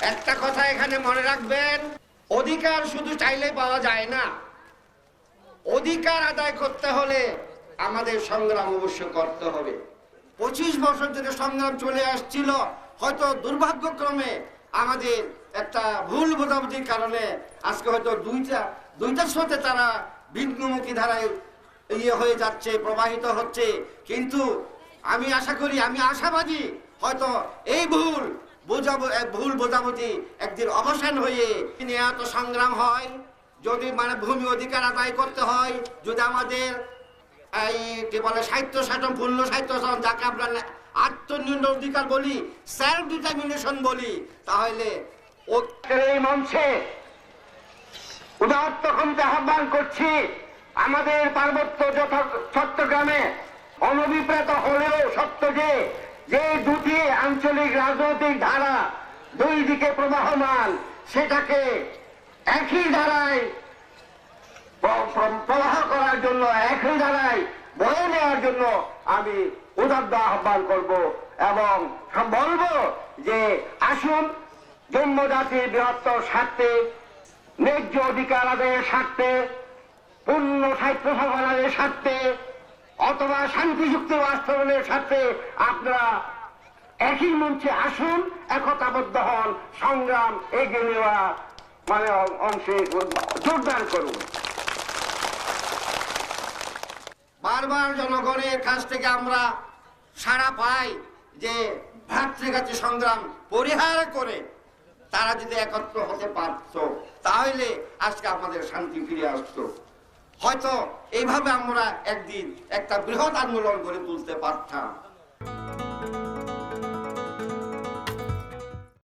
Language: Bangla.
একটা কথা এখানে মনে রাখবেন, অধিকার শুধু চাইলে পাওয়া যায় না। অধিকার আদায় করতে হলে আমাদের সংগ্রাম অবশ্য করতে হবে। পঁচিশ বছর ধরে সংগ্রাম চলে আসছিল, হয়তো দুর্ভাগ্যক্রমে আমাদের একটা ভুল বোঝাবুঝির কারণে আজকে হয়তো দুইটা দুইটার সাথে তারা ভিন্নমুখী ধারায় ইয়ে হয়ে যাচ্ছে, প্রবাহিত হচ্ছে। কিন্তু আমি আশা করি, আমি আশাবাদী হয়তো এই ভুল বোঝাবো ভুল বোঝাবুঝি একদিন অবসান হয়ে এত সংগ্রাম হয়। যদি মানে ভূমি অধিকার আদায় করতে হয়, যদি আমাদের এই কি বলে, সাহিত্য শাসন পূর্ণ সাহিত্য শাসন যাকে আমরা আত্মনির্ণ অধিকার বলি সেলফ ডিটারমিনেশন বলি, তাহলে এই মঞ্চে উদাত্ত কমতে আহ্বান করছি আমাদের পার্বত্য চট্টগ্রামে অনভিপ্রেত হলেও সত্য যে যে দুটি আঞ্চলিক রাজনৈতিক ধারা দুই দিকে প্রবাহমান, সেটাকে একই ধারায় প্র- প্র- প্রবাহ করার জন্য, একই ধারায় বয়ে নেওয়ার জন্য আমি উদার্ত আহ্বান করব এবং বলব যে আসুন জন্ম জাতির বৃহত্তর স্বার্থে, ন্যায্য অধিকার আদায়ের স্বার্থে, পূর্ণ সাহিত্য সভানের স্বার্থে অথবা শান্তিযুক্ত বাস্তবনের সাথে আপনারা একই মঞ্চে আসুন, একতাবদ্ধ হন, সংগ্রাম এগিয়ে নেওয়া মানে অংশে জোরদার করুন। বারবার জনগণের কাছ থেকে আমরা সাড়া পাই যে ভ্রাতৃঘাতী সংগ্রাম পরিহার করে তারা যদি একত্র হতে পারত, তাহলে আজকে আমাদের শান্তি ফিরে আসতো। হয়তো এইভাবে আমরা একদিন একটা বৃহৎ আন্দোলন গড়ে তুলতে পারতাম।